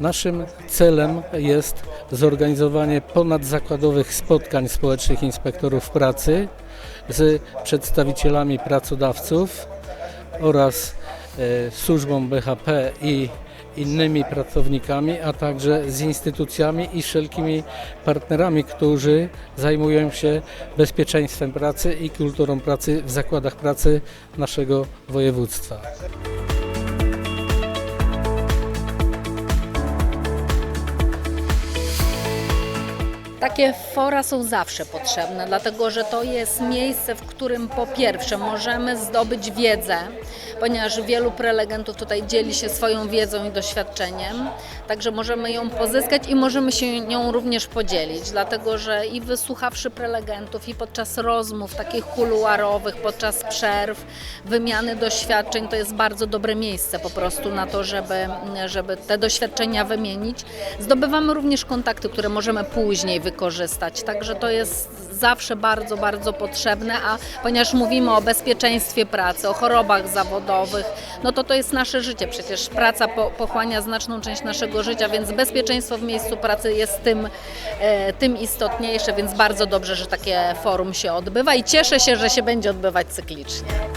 Naszym celem jest zorganizowanie ponadzakładowych spotkań społecznych inspektorów pracy z przedstawicielami pracodawców oraz e, służbą BHP i innymi pracownikami, a także z instytucjami i wszelkimi partnerami, którzy zajmują się bezpieczeństwem pracy i kulturą pracy w zakładach pracy naszego województwa. Takie fora są zawsze potrzebne, dlatego że to jest miejsce, w którym po pierwsze możemy zdobyć wiedzę, ponieważ wielu prelegentów tutaj dzieli się swoją wiedzą i doświadczeniem, także możemy ją pozyskać i możemy się nią również podzielić, dlatego że i wysłuchawszy prelegentów, i podczas rozmów takich kuluarowych, podczas przerw, wymiany doświadczeń, to jest bardzo dobre miejsce po prostu na to, żeby, żeby te doświadczenia wymienić. Zdobywamy również kontakty, które możemy później wykorzystać, także to jest zawsze bardzo, bardzo potrzebne, a ponieważ mówimy o bezpieczeństwie pracy, o chorobach zawodowych, no to to jest nasze życie, przecież praca po, pochłania znaczną część naszego życia, więc bezpieczeństwo w miejscu pracy jest tym, e, tym istotniejsze, więc bardzo dobrze, że takie forum się odbywa i cieszę się, że się będzie odbywać cyklicznie.